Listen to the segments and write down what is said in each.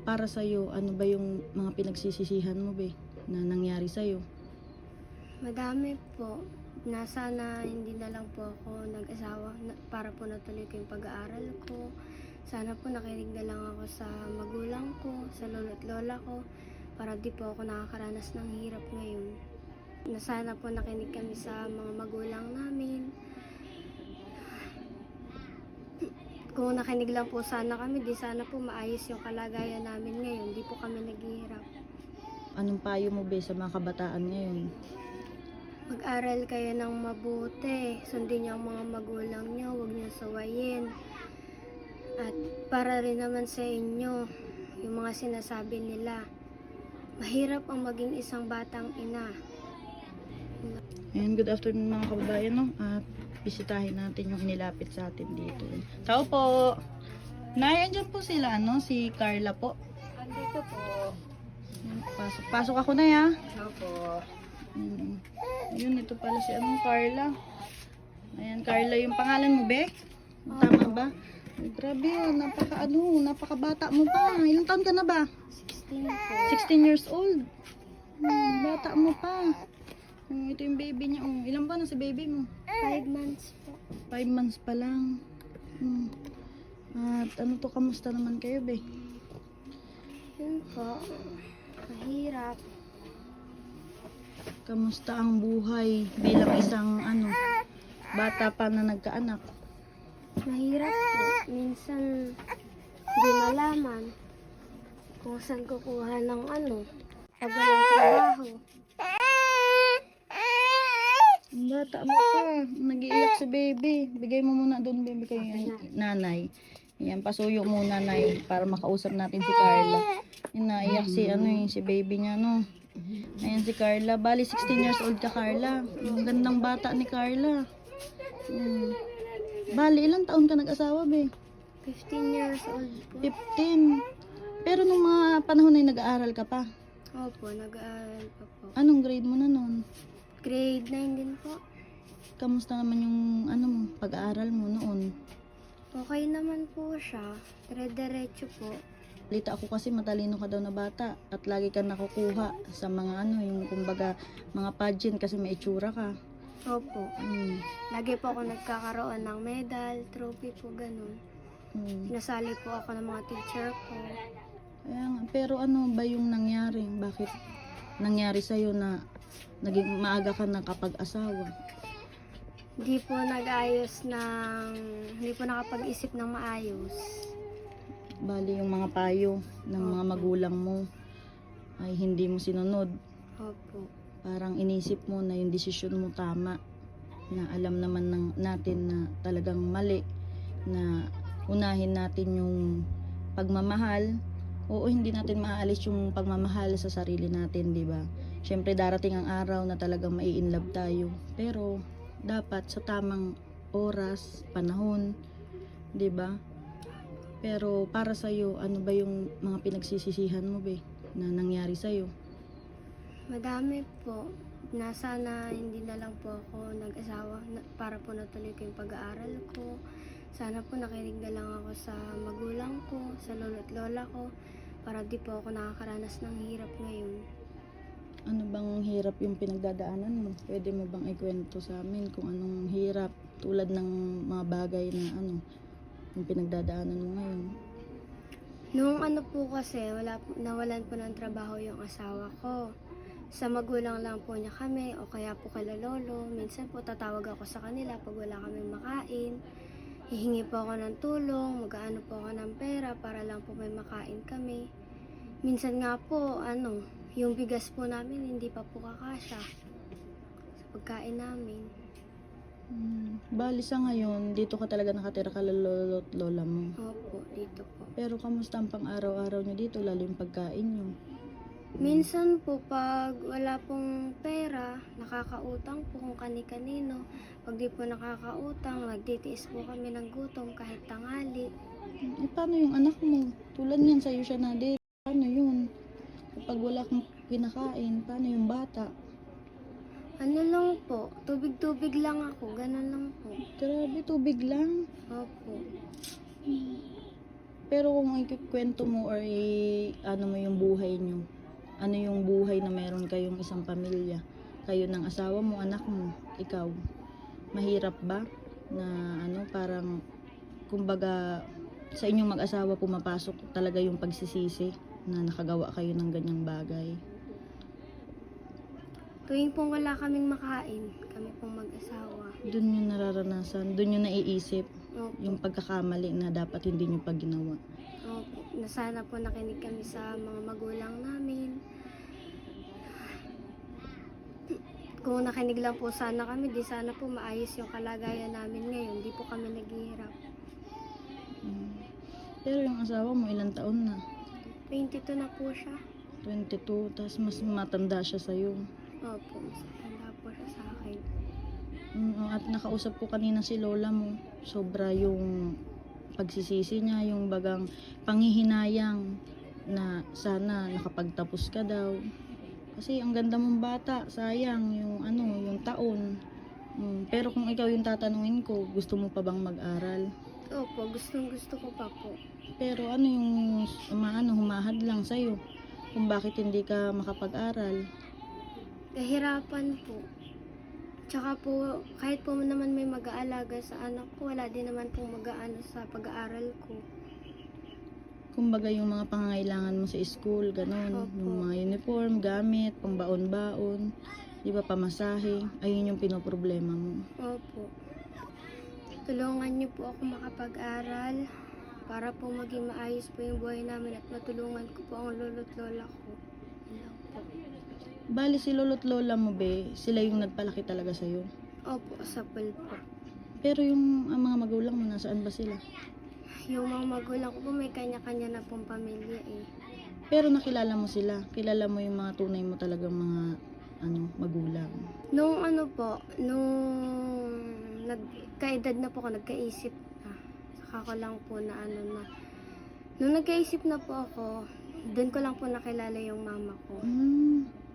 Para sa'yo, ano ba yung mga pinagsisisihan mo, be, na nangyari sa'yo? Madami po. Nasa na hindi na lang po ako nag-asawa na- para po natuloy ko yung pag-aaral ko. Sana po nakinig na lang ako sa magulang ko, sa lolo at lola ko, para di po ako nakakaranas ng hirap ngayon. Na sana po nakinig kami sa mga magulang namin. Kung nakinig lang po sana kami, di sana po maayos yung kalagayan namin ngayon. Di po kami naghihirap. Anong payo mo, be, sa mga kabataan ngayon? Mag-aral kayo ng mabuti. Sundin niyo ang mga magulang niyo. Huwag niyo sawayin. At para rin naman sa inyo, yung mga sinasabi nila, mahirap ang maging isang batang ina. Ayan, good afternoon mga kababayan, no? At bisitahin natin yung inilapit sa atin dito. Tao po! Nay, andyan po sila, ano? Si Carla po. Andito po. Pasok, pasok ako na, ya. Opo. Mm. Ayun, ito pala si ano, Carla. Ayan, Carla yung pangalan mo, be? Tama ba? Ay, grabe yun, napaka ano, napakabata mo pa. Ilang taon ka na ba? 16 po. 16 years old. Hmm, bata mo pa. Hmm, ito yung baby niya. Oh, ilan ba na si baby mo? 5 months po. 5 months pa lang. Hmm. At ano to, kamusta naman kayo, be? Yun po. Mahirap. Kamusta ang buhay bilang isang ano, bata pa na nagkaanak? Mahirap po. Minsan, di malaman kung saan kukuha ng ano. Pag walang trabaho. Bata mo pa. Nag-iiyak si baby. Bigay mo muna doon, baby, kay nanay. Ayan, pasuyo muna, nay, para makausap natin si Carla. Yung naiyak si, ano yung si baby niya, no? Ayan si Carla. Bali, 16 years old ka, Carla. Ang gandang bata ni Carla. Hmm. Bali, ilang taon ka nag-asawa, be? 15 years old po. 15. Pero nung mga panahon na nag-aaral ka pa, Opo, nag-aaral pa po. anong grade mo na noon? Grade 9 din po. Kamusta naman yung ano mo, pag-aaral mo noon? Okay naman po siya. Dire-diretso po. Balita ako kasi matalino ka daw na bata at lagi ka nakukuha sa mga ano, yung kumbaga mga pageant kasi may itsura ka. Opo. Mm. Lagi po ako nagkakaroon ng medal, trophy po, ganun. Mm. Nasali po ako ng mga teacher ko. Kaya nga, pero ano ba yung nangyari? Bakit nangyari sa'yo na naging maaga ka na kapag asawa? Hindi po nag-ayos ng... Hindi po nakapag-isip ng maayos. Bali yung mga payo ng mga magulang mo ay hindi mo sinunod. Opo. Parang inisip mo na yung desisyon mo tama na alam naman ng, natin na talagang mali na unahin natin yung pagmamahal oo hindi natin maaalis yung pagmamahal sa sarili natin di ba syempre darating ang araw na talagang mai-inlove tayo pero dapat sa tamang oras panahon di ba pero para sa ano ba yung mga pinagsisisihan mo be na nangyari sa Madami po. Nasa na hindi na lang po ako nag-asawa na- para po natuloy ko yung pag-aaral ko. Sana po nakinig na lang ako sa magulang ko, sa lolo at lola ko, para di po ako nakakaranas ng hirap ngayon. Ano bang hirap yung pinagdadaanan mo? Pwede mo bang ikwento sa amin kung anong hirap tulad ng mga bagay na ano yung pinagdadaanan mo ngayon? Noong ano po kasi, wala, nawalan po ng trabaho yung asawa ko. Sa magulang lang po niya kami o kaya po kala lolo. Minsan po tatawag ako sa kanila pag wala kami makain. Hihingi po ako ng tulong, mag-aano po ako ng pera para lang po may makain kami. Minsan nga po, ano, yung bigas po namin hindi pa po kakasya sa pagkain namin. Hmm. Bali sa ngayon, dito ka talaga nakatira ka lolo at lola mo. Opo, dito po. Pero kamusta ang pang-araw-araw nyo dito, lalo yung pagkain nyo? Minsan po pag wala pong pera, nakakautang po kung kani-kanino. Pag di po nakakautang, nagtitiis po kami ng gutom kahit tangali. Eh, paano yung anak mo? Tulad niyan sa'yo siya na din. Paano yun? Kapag wala kang kinakain, paano yung bata? Ano lang po, tubig-tubig lang ako, ganun lang po. Grabe, tubig lang. Opo. Pero kung ikikwento mo or i, ano mo yung buhay nyo, ano yung buhay na meron kayong isang pamilya, kayo ng asawa mo, anak mo, ikaw, mahirap ba na ano parang kumbaga sa inyong mag-asawa pumapasok talaga yung pagsisisi na nakagawa kayo ng ganyang bagay. Tuwing pong wala kaming makain, kami pong mag-asawa. Doon yung nararanasan, doon yung naiisip Opo. yung pagkakamali na dapat hindi nyo pag ginawa. Na sana po nakinig kami sa mga magulang namin. Kung nakinig lang po sana kami, di sana po maayos yung kalagayan namin ngayon. Di po kami naghihirap. Mm. Pero yung asawa mo ilang taon na? 22 na po siya. 22, tapos mas matanda siya sa'yo. Opo, mas matanda po siya sa akin. Mm, at nakausap ko kanina si lola mo. Sobra yung pagsisisi niya, yung bagang panghihinayang na sana nakapagtapos ka daw. Kasi ang ganda mong bata, sayang yung ano, yung taon. Mm, pero kung ikaw yung tatanungin ko, gusto mo pa bang mag-aral? Opo, gustong gusto ko pa po. Pero ano yung maano, humahad lang sa'yo? Kung bakit hindi ka makapag-aral? Kahirapan po. Tsaka po, kahit po naman may mag-aalaga sa anak ko, wala din naman pong mag-aano sa pag-aaral ko. Kumbaga yung mga pangangailangan mo sa school, ganun. Opo. Yung mga uniform, gamit, pambaon-baon, di ba, pamasahe. Ayun yung pinoproblema mo. Opo. Tulungan niyo po ako makapag-aral para po maging maayos po yung buhay namin at matulungan ko po ang lolo't lola ko. Lang po. Bali si lolo't lola mo, be, sila yung nagpalaki talaga sa'yo. Opo, sa pool po. Pero yung ang mga magulang mo, nasaan ba sila? Yung mga magulang ko po may kanya-kanya na pong pamilya eh. Pero nakilala mo sila. Kilala mo yung mga tunay mo talagang mga ano, magulang. Nung ano po, nung nagkaedad na po ako, nagkaisip na. Saka ko lang po na ano na. Nung nagkaisip na po ako, doon ko lang po nakilala yung mama ko. Hmm.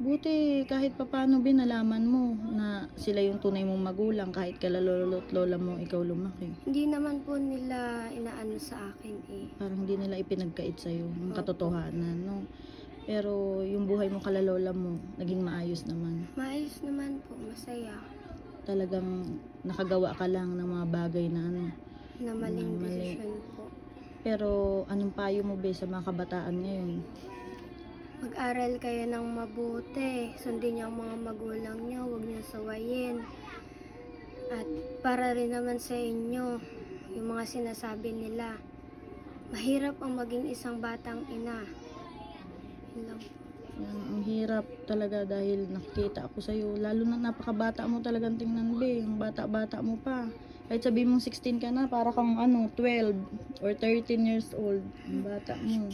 Buti kahit papano binalaman mo na sila yung tunay mong magulang kahit kala lolo at lola mo ikaw lumaki. Hindi naman po nila inaano sa akin eh. Parang hindi nila ipinagkait sa'yo yung katotohanan, no? Pero yung buhay mo kala lola mo, naging maayos naman. Maayos naman po, masaya. Talagang nakagawa ka lang ng mga bagay na ano. Na maling Na mali. desisyon po. Pero anong payo mo be sa mga kabataan ngayon? Mag-aral kayo ng mabuti. Sundin niyo ang mga magulang niyo. Huwag niyo sawayin. At para rin naman sa inyo, yung mga sinasabi nila, mahirap ang maging isang batang ina. Yun lang. Ang hirap talaga dahil nakikita ako sa'yo. Lalo na napakabata mo talagang tingnan, be. Ang bata-bata mo pa. Kahit sabi mong 16 ka na, para kang ano, 12 or 13 years old. Ang bata mo.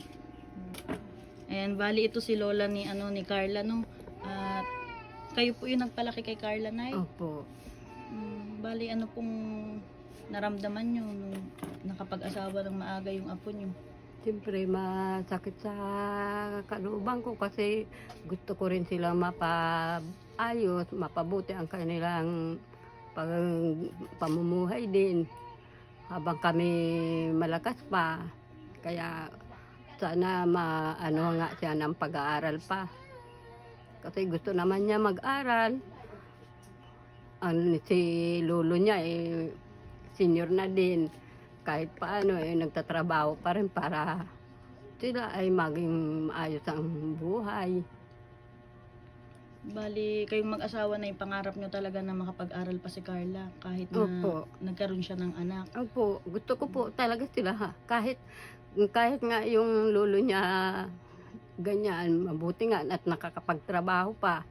Ayan, bali ito si Lola ni ano ni Carla no. At kayo po yung nagpalaki kay Carla Nay. Opo. Mm, bali ano pong naramdaman nyo nung nakapag-asawa ng maaga yung apo nyo? Siyempre, masakit sa kalubang ko kasi gusto ko rin sila mapaayos, mapabuti ang kanilang pag, pamumuhay din habang kami malakas pa. Kaya sana maano nga siya ng pag-aaral pa. Kasi gusto naman niya mag-aral. Ano, si lolo niya eh, senior na din. Kahit paano eh, nagtatrabaho pa rin para sila ay maging maayos ang buhay. Bali, kayong mag-asawa na yung pangarap nyo talaga na makapag-aral pa si Carla kahit na Opo. nagkaroon siya ng anak. Opo, gusto ko po talaga sila ha. Kahit, kahit nga yung lolo niya ganyan, mabuti nga at nakakapagtrabaho pa.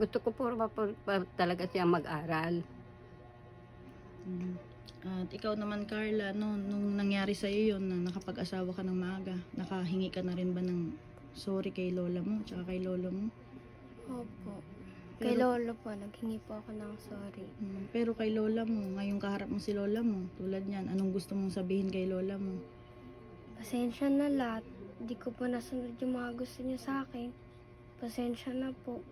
Gusto ko po pa, pa- pa talaga siya mag-aral. Mm. At ikaw naman Carla, no, nung nangyari sa iyo yun na nakapag-asawa ka ng maaga, nakahingi ka na rin ba ng sorry kay lola mo tsaka kay lolo mo? Opo. Kay Pero- lolo po, naghingi po ako ng sorry. Mm, Pero kay lola mo, ngayong kaharap mo si lola mo, tulad niyan, anong gusto mong sabihin kay lola mo? Pasensya na lahat. Di ko po nasunod yung mga gusto niyo sa akin. Pasensya na po.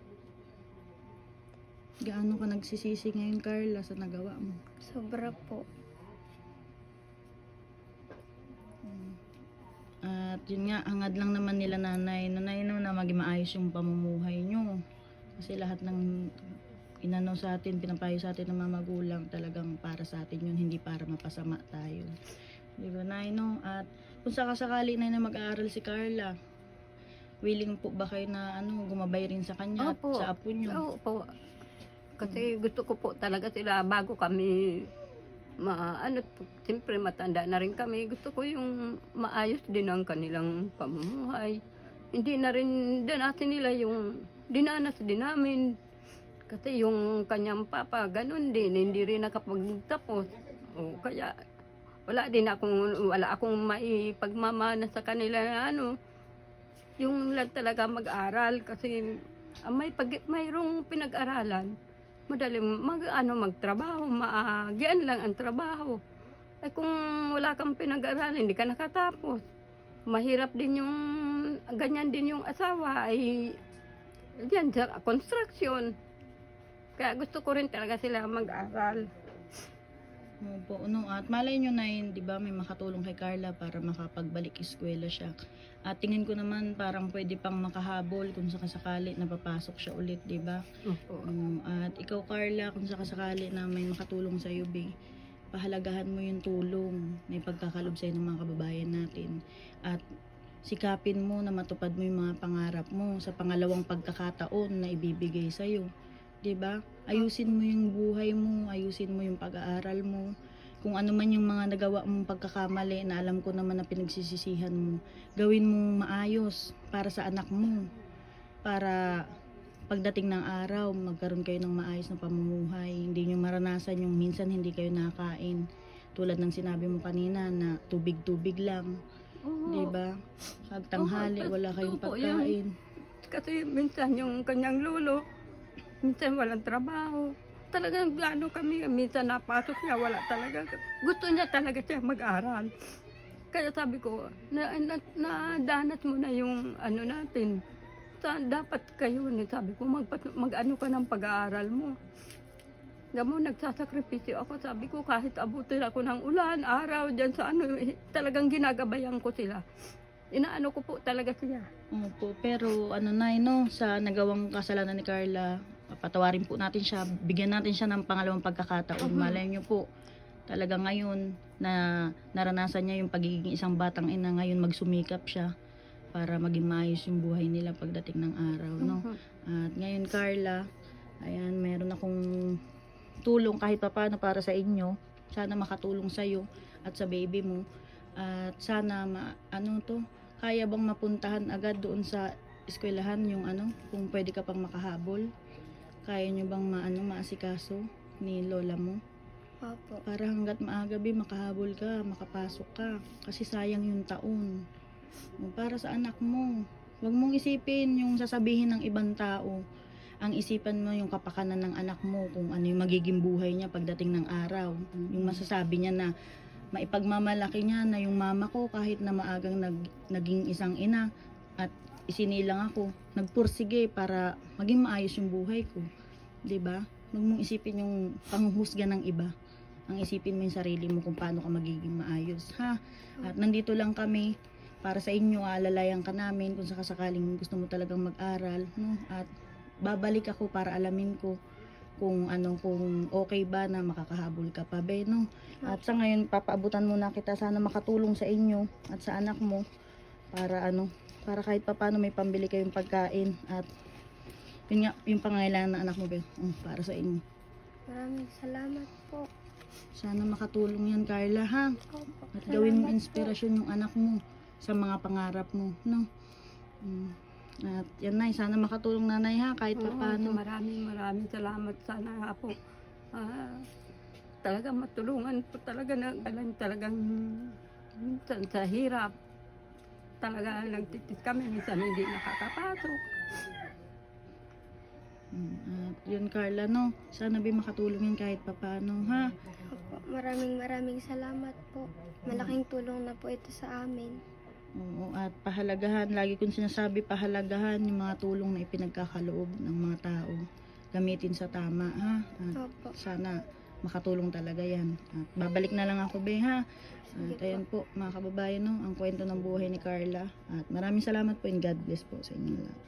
Gaano ka nagsisisi ngayon Carla sa nagawa mo? Sobra po. Mm. At yun nga, hangad lang naman nila nanay. Nanay no, na maging maayos yung pamumuhay nyo. Kasi lahat ng inano sa atin, pinapayo sa atin ng mga magulang, talagang para sa atin yun, hindi para mapasama tayo. Di ba, Nay, no? At kung sakasakali na na mag-aaral si Carla, willing po ba kayo na ano, gumabay rin sa kanya at Opo. sa apo nyo? Oo po. Kasi gusto ko po talaga sila bago kami ma ano siyempre matanda na rin kami. Gusto ko yung maayos din ang kanilang pamumuhay. Hindi na rin danasin nila yung dinanas din namin. Kasi yung kanyang papa, ganun din, hindi rin nakapagtapos. O, kaya wala din akong, wala akong maipagmamana sa kanila ano, yung lang talaga mag-aral kasi ah, may pag mayroong pinag-aralan. Madaling mag ano magtrabaho maagian lang ang trabaho. Ay kung wala kang pinag-aralan hindi ka nakatapos. Mahirap din yung ganyan din yung asawa ay diyan sa construction kaya gusto ko rin talaga sila mag-aral Opo, no, at malay nyo na yun, di ba, may makatulong kay Carla para makapagbalik eskwela siya. At tingin ko naman parang pwede pang makahabol kung sakasakali napapasok siya ulit, di ba? Opo. Um, at ikaw, Carla, kung sakasakali na may makatulong sa iyo, be, pahalagahan mo yung tulong na ipagkakalob sa'yo ng mga kababayan natin. At sikapin mo na matupad mo yung mga pangarap mo sa pangalawang pagkakataon na ibibigay sa'yo. 'Di ba? Ayusin mo yung buhay mo, ayusin mo yung pag-aaral mo. Kung ano man yung mga nagawa mong pagkakamali na alam ko naman na pinagsisisihan mo, gawin mong maayos para sa anak mo. Para pagdating ng araw, magkaroon kayo ng maayos na pamumuhay. Hindi nyo maranasan yung minsan hindi kayo nakain. Tulad ng sinabi mo kanina na tubig-tubig lang. Oo. 'di ba? Pagtanghali, Oo, wala kayong opo, yun. pagkain. Kasi minsan yung kanyang lolo, minsan walang trabaho. Talagang gano kami, minsan napasok niya, wala talaga. Gusto niya talaga siya mag-aral. Kaya sabi ko, na, na, nadanas mo na yung ano natin. Sa, dapat kayo, ni sabi ko, mag, mag-ano ka ng pag-aaral mo. Gamo, nagsasakripisyo ako. Sabi ko, kahit abutin ako ng ulan, araw, dyan sa ano, eh, talagang ginagabayan ko sila. Inaano ko po talaga siya. Opo, pero ano na no, sa nagawang kasalanan ni Carla, patawarin po natin siya, bigyan natin siya ng pangalawang pagkakataon. Mhm. Malay niyo po, talaga ngayon na naranasan niya yung pagiging isang batang ina, ngayon magsumikap siya para maging maayos yung buhay nila pagdating ng araw, no? Mhm. At ngayon Carla, ayan, meron akong tulong kahit papaano para sa inyo. Sana makatulong sa iyo at sa baby mo. At sana ma, ano to, kaya bang mapuntahan agad doon sa eskwelahan yung ano, kung pwede ka pang makahabol? Kaya nyo bang maano maasikaso ni lola mo? Opo. Para hanggat maaga bi makahabol ka, makapasok ka. Kasi sayang yung taon. Para sa anak mo. Huwag mong isipin yung sasabihin ng ibang tao. Ang isipan mo yung kapakanan ng anak mo, kung ano yung magiging buhay niya pagdating ng araw. Yung masasabi niya na maipagmamalaki niya na yung mama ko kahit na maagang nag, naging isang ina isinilang ako, nagpursige para maging maayos yung buhay ko. 'Di ba? Huwag mong isipin yung panghuhusga ng iba. Ang isipin mo yung sarili mo kung paano ka magiging maayos, ha? At nandito lang kami para sa inyo, alalayan ka namin kung sakasakaling gusto mo talagang mag-aral, no? At babalik ako para alamin ko kung ano kung okay ba na makakahabol ka pa be no at sa ngayon papaabutan muna kita sana makatulong sa inyo at sa anak mo para ano para kahit papaano may pambili kayong pagkain at yun nga yung pangangailangan ng anak mo be Mm, para sa inyo Maraming salamat po. sana makatulong yan Carla ha Opo. at gawin mo inspirasyon yung anak mo sa mga pangarap mo no Mm. at yan nay sana makatulong nanay ha kahit Oo, papaano maraming maraming salamat sana nga po. Ah, talagang matulungan po talaga na alam talagang minsan sa hirap. Talaga nagtitis kami, minsan hindi nakakapasok. Mm, At yun Carla no, sana ba makatulong yan kahit papaano ha. Opo. Maraming maraming salamat po. Malaking tulong na po ito sa amin. Oo, at pahalagahan, lagi kong sinasabi pahalagahan yung mga tulong na ipinagkakaloob ng mga tao. Gamitin sa tama ha. At Opo. sana makatulong talaga yan. At babalik na lang ako, be, ha? At ayan po, mga kababayan, no, ang kwento ng buhay ni Carla. At maraming salamat po and God bless po sa inyo lahat.